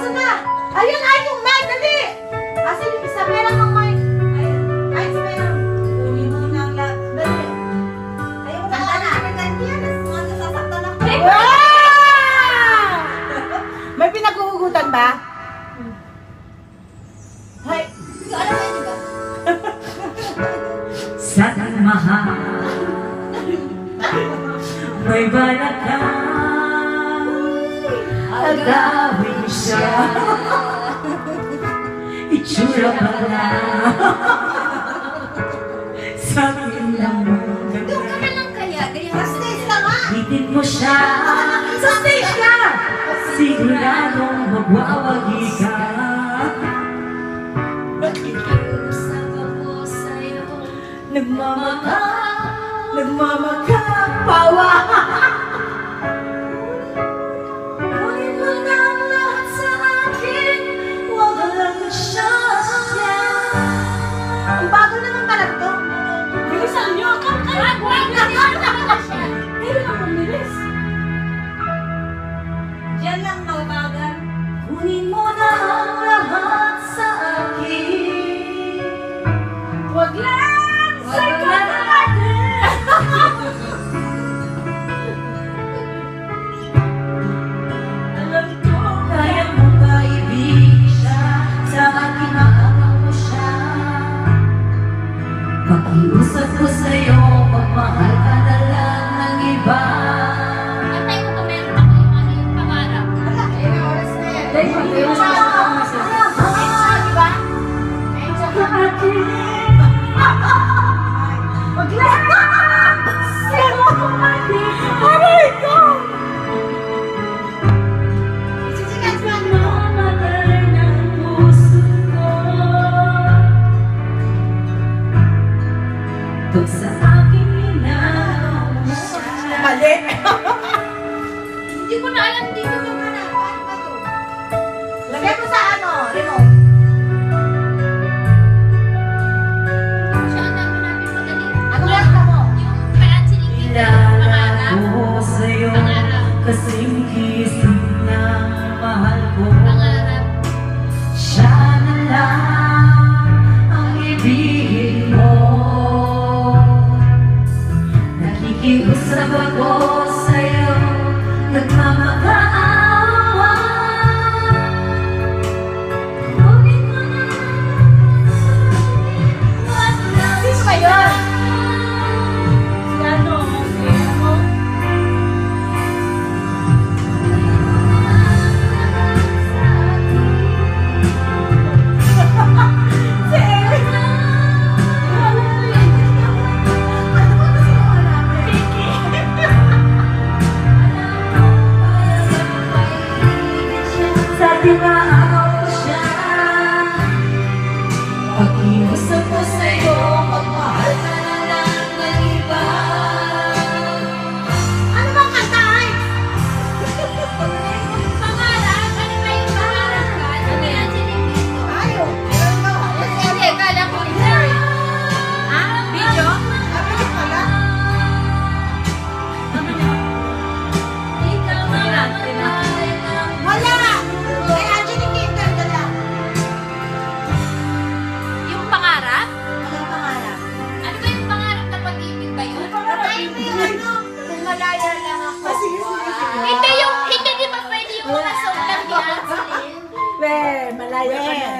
Asa na? Ayun, ay, yung mic, dali! Asa yung isa? Meron kang mic. Ayun, mic, meron. Kunin mo na ang lahat. Dali. Ayun, wala na. Wow! May pinaghuhugutan ba? Hay. Alam mo yun ba? May balak ka Agawin siya. Itsura pala. Sa akin lang mo. Doon ka na lang kaya. Ganyan ka stage na nga. Hitin mo siya. Sa stage ka. Siguradong magwawagi ka. Nagmamakal. mali. Hindi ko na alam dito yung mana. Paano ba to? Lagay mo sa ano, remote. Ano lang ka mo? Yung parang sinikita. Pangarap. Kasi Nagbabago sa'yo. Nagmamahal Aquí Amen.